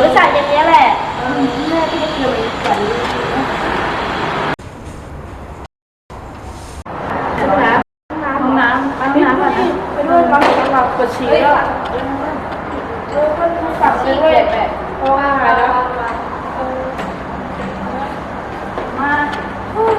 เดี๋ยวไปจ่ายเย็นนี้แหละแม่พี่จะคืนอีกกว่านี้ห้องน้ำห้องน้ำห้องน้ำก่อนนะไปด้วยปั๊มสำหรับปวดฉี่แล้วเออก็ปรับไปด้วยเพราะว่าอะไรนะมา เฮ้ย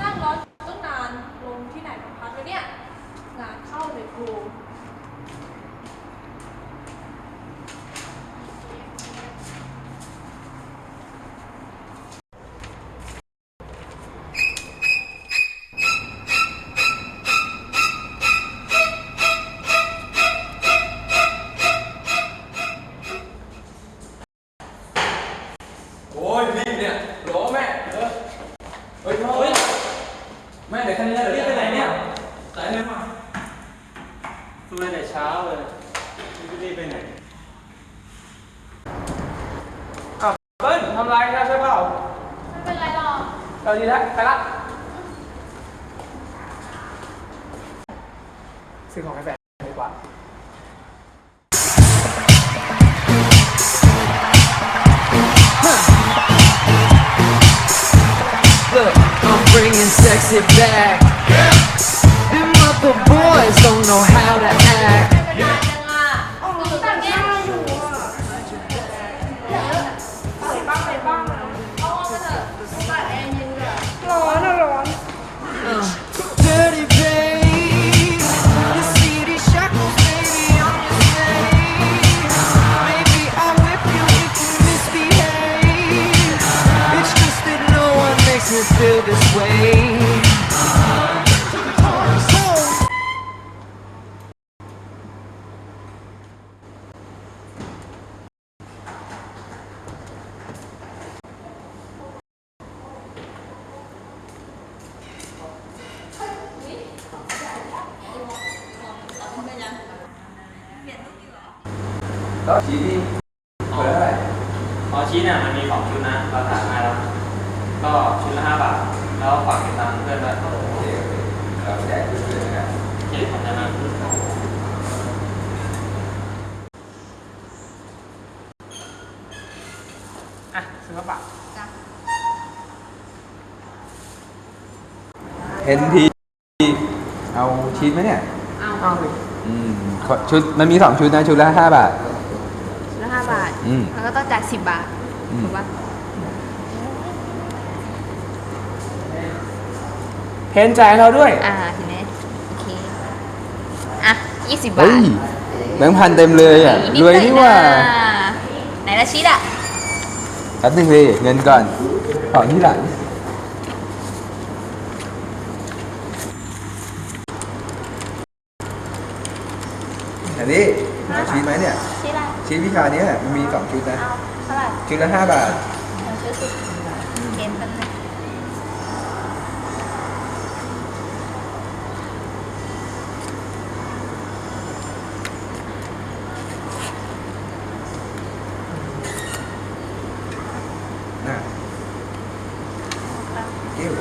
นั่งรอตั้งนาน ลงที่ไหนมาพักแล้วเนี่ย งานเข้าเลยครู โอ้ยรีบเนี่ยโหลแม่เออเฮ้ยเฮ้ยแม่เดี๋ยวคันนี้เดี๋ยวรีบไปไหนเนี่ยสายเลยมา คุยแต่เช้าเลย ไม่รีบไปไหนอ้าวเบิ้ลทำไรนะใช่เปล่าไม่เป็นไรหรอกเราดีแล้วไปละซื้อของให้แฟนดีกว่า Look, I'm bringing sexy back. Them other boys don't know how to act. One makes me feel this way. 어, แล้วชี้นี่เปิดเท่าไห ร่พอชี้เนี่ยมันมีสองชุดนะเราถ่ายให้แล้วก็ชุดละห้าบาท แล้วฝากเก็บตังค์เพื่อนด้วยโอเคโอเคเราแจกเพื่อนๆนะครับเก็บของจะมาอะซื้อกระเป๋าเห็นทีเอาชีสไหมเนี่ย เอาอืมขอชุดมันมีสองชุดนะ ชุดละห้าบาทละห้าบาท อืม แล้วก็ต้องจ่ายสิบบาท อืม ถูกปะ เพนจ่ายเราด้วย อ่าทีนี้โอเค อะยี่สิบบาเฮ้ทยแบงค์พันเต็มเลยอะนิดรวยหน่อนี่หว่าะไหนละชิดอะ แป๊บนึงเลยเงินก่อนของที่หลังอันนี้เอาชีสไหมเนี่ย ชิดอะไรชีสวิชาเนี้ยมันมีสองชุดนะ เอาเท่าไหร่ชุดละห้าบาท เอาชุดสิบเกณฑ์เป็นงน่ะเกิ้ว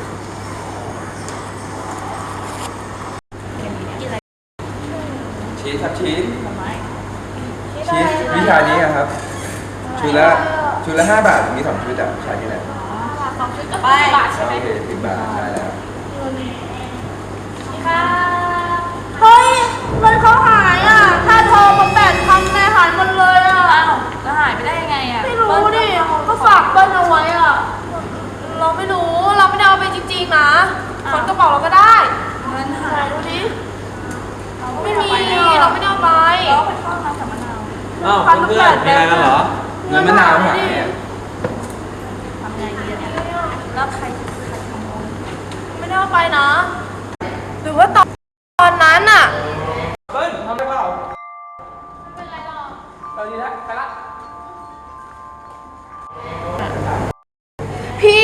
กินอะไร ชีส ครับชีสผลไม้ชีสวิชานี้อะครับ ชุดละชุดละห้าบาทมีสองชุดอะใช่ที่ไหนสองชุดก็สิบบาทใช่ไหมโอเคสิบบาทได้แล้วค่ะเฮ้ยเงินเขาหายอะถ้าโทรมาแปดพันแม่หายหมดเลยอะอ้าวแล้วหายไปได้ยังไงอะไม่รู้ดิก็ฝากเบิ้ลเอาไว้อะเราไม่รู้เราไม่ได้เอาไปจริงๆนะคนกระเป๋าเราก็ได้เงินหาไหนยดูดิ ไม่ไม่มีมีเราไม่ได้เอาไปเราไปเข้าน้ำกับมะนาวอ้าวเพื่อนๆมีอะไรกันเหรอเงินมะนาวหายเนี่ยทำไงดีอะเนี่ยแล้วใครใครขโมยไม่ได้เอาไปนะ หรือว่าตอนตอนนั้นอะเบิ้ลทำได้เปล่าไม่เป็นไรหรอกเราดีแล้วไปละพี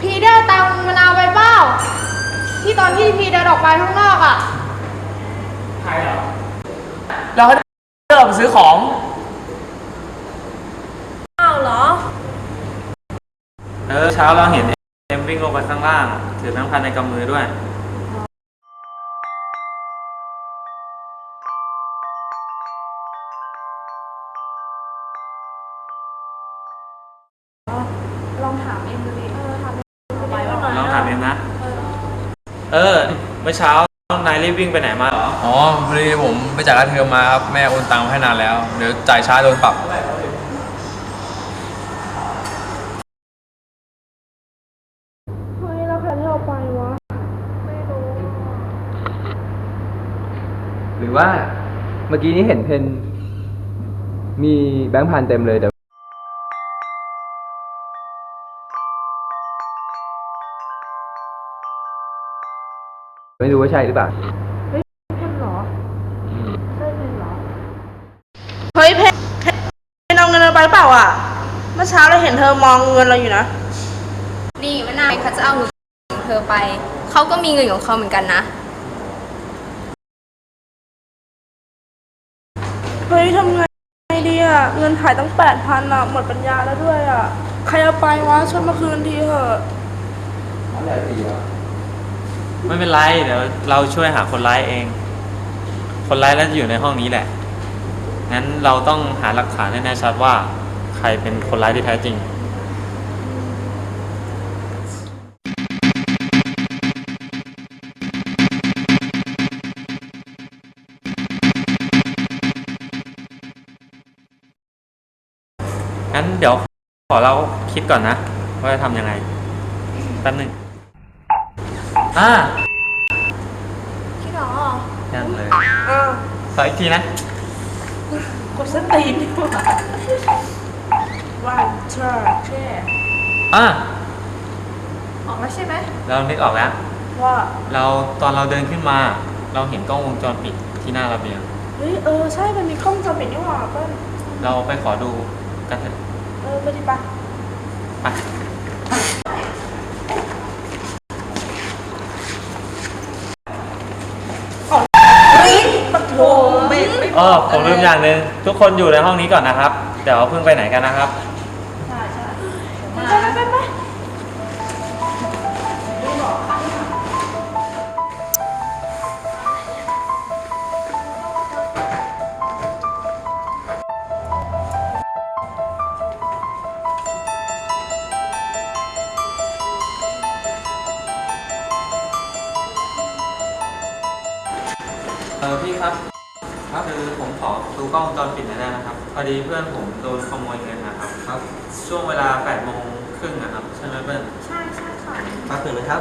พีได้เอาตังค์มะนาวไปเปล่าที่ตอนที่พีเดินออกไปข้างนอกอะ ใครเหรอ เราให้เดินออกไปซื้อของ เเออเช้าเราเห็นเอ็มวิ่งลงไปข้างล่าง ถือแบงค์พันในกำมือด้วยลองถามเอ็มดูดิเออถามเอ็มไปว่าลองถามเอ็มนะเออ เมื่อเช้านายรีบวิ่งไปไหนมาเหรอ อ๋อพอดีผมไปจ่ายค่าเทอมมาครับ แม่โอนตังค์มาให้นานแล้ว เดี๋ยวจ่ายช้าโดนปรับ เฮ้ยแล้วใครที่เราไปวะ ไม่รู้ หรือว่าเมื่อกี้นี้เห็นเพนมีแบงค์พันเต็มเลยแต่ไม่รู้ว่าใช่หรือเปล่าเพ่นเหรออืมใช่เพนเหรอเฮ้ยเพนเพนเอาเงินเราไปหรือเปล่าอะ เมื่อเช้าเราเห็นเธอมองเงินเราอยู่นะนี่มะนาวเขาจะเอาเงินของเธอไป เขาก็มีเงินของเขาเหมือนกันนะ เฮ้ยทำไงดีอะเงินถ่ายตั้งแปดพันอะหมดปัญญาแล้วด้วยอะใครเอาไปวะช่วยมาคืนทีเถอะไม่เป็นไรเดี๋ยวเราช่วยหาคนร้ายเอง คนร้ายน่าจะอยู่ในห้องนี้แหละงั้นเราต้องหาหลักฐานให้แน่ชัดว่า ใครเป็นคนร้ายที่แท้จริง งั้นเดี๋ยวขอเราคิดก่อนนะ ว่าจะทำยังไง แป๊บหนึงอ่าคิดหรอยังเลยอ้าวขออีกทีนะ กดสตีนดีกว่าวันเชอร์แค่อ่าออกแล้วใช่ไหมเรานึกออกแล้ว ว่า เราตอนเราเดินขึ้นมา เราเห็นกล้องวงจรปิดที่หน้าระเบียง เฮ้ย เออ ใช่ มันมีกล้องวงจอปิดนี่หว่าเปิ้ลเราไปขอดู กันเถอะเออไปดิปะไปเฮ้ยปะโถไม่ไม่อ๋อผมลืมอย่างหนึ่งทุกคนอยู่ในห้องนี้ก่อนนะครับ เดี๋ยวเพิ่งไปไหนกันนะครับไปไป เออพี่ครับครับคือผมขอดูกล้องวงจรปิดหน่อยได้นะครับพอดีเพื่อนผมโดนขโมยเงินนะครับ ครับ ช่วงเวลา8โมงครึ่งนะครับใช่ไหมเพื่อนใช่ใช่ค่ะมาถึงเลยครับ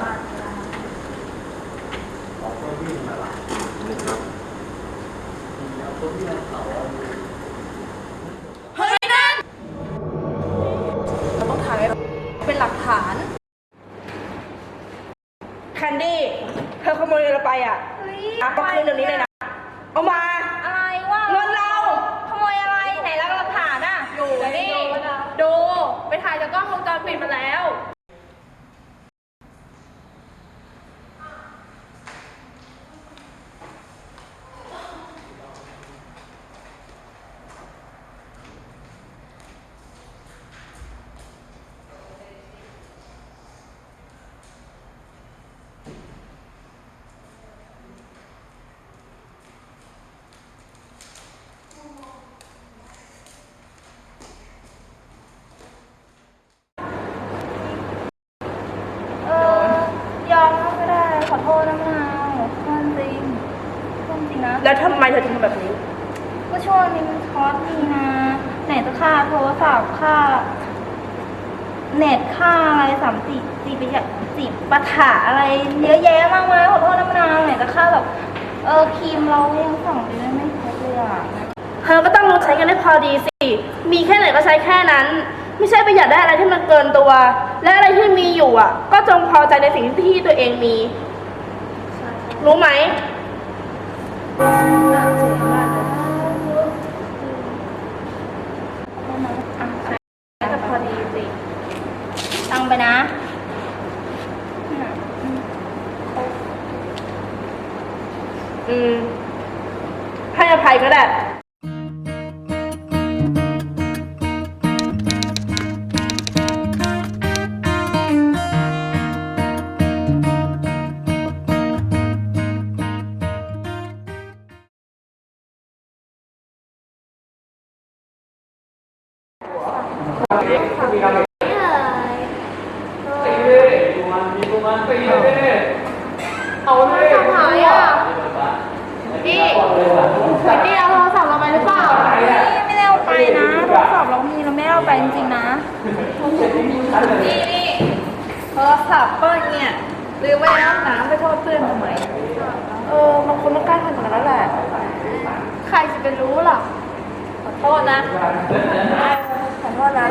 เฮ้ยนั่นเราต้องถ่ายไว้เป็นหลักฐาน แคนดี้ เธอขโมยเงินเราไปอะเอามาคืนเดี๋ยวนี้เลยนะ เอามา อะไรว่าเงินเราขโมยอะไรไหนหลักฐานอะดูนี่ดู ไปถ่ายจากกล้องวงจรปิดมาแล้ว เออยอมก็ไม่ได้ ขอโทษนะมะนาวความจริงความจริงนะ แล้วทำไมเธอถึงทำแบบนี้ ก็ช่วงนี้มันช็อตนี่นะ ไหนจะค่าโทรศัพท์ค่า เน็ตค่าอะไรสามสี่สี่ปีสี่ปะถะอะไรเยอะแยะมากมายขอโทษนะมะนาวไหนจะค่าแบบ เออครีมเรายังสั่งเดือนไม่ครบเลยอะเธอก็ต้องรู้ใช้กันให้พอดีสิ มีแค่ไหนก็ใช้แค่นั้น ไม่ใช่ไปอยากได้อะไรที่มันเกินตัว และอะไรที่มีอยู่อะ ก็จงพอใจในสิ่งที่ตัวเองมี รู้ไหมน่า จะพอดีสิตั้งไปนะอืมให้อภัยก็ได้ เอาโทรศัพท์หายอะนี่นี่เอาโทรศัพท์เราไปหรือเปล่าไม่ได้เอาไปนะโทรศัพท์เรามีเราไม่ได้เอาไปจริงๆนะนี่นี่โทรศัพท์เปิ้ลเนี่ยลืมไว้ในห้องน้ำไปโทษเพื่อนทำไมเออบางคนต้องกล้าทำอย่างนั้นแหละ ใครจะไปรู้ล่ะขอโทษนะ ขอนะ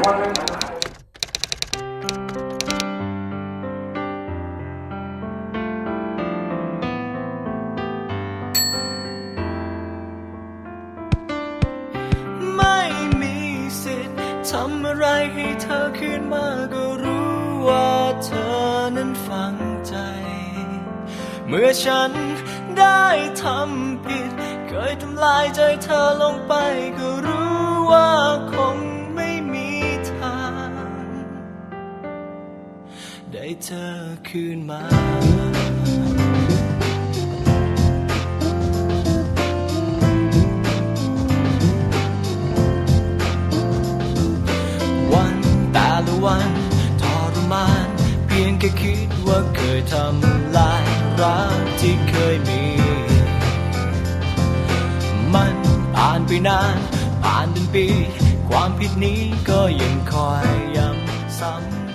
ไม่มีสิทธิ์ทำอะไรให้เธอขึ้นมาก็รู้ว่าเธอนั้นฝังใจ เมื่อฉันได้ทำผิด เคยทำลายใจเธอลงไปก็รู้ว่าคง ได้เธอคืนมาวันแต่ละวันทรมาน เพียงแค่คิดว่าเคยทำลายรักที่เคยมี มันผ่านไปนาน ผ่านเป็นปี ความผิดนี้ก็ยังคอยย้ำซ้ำ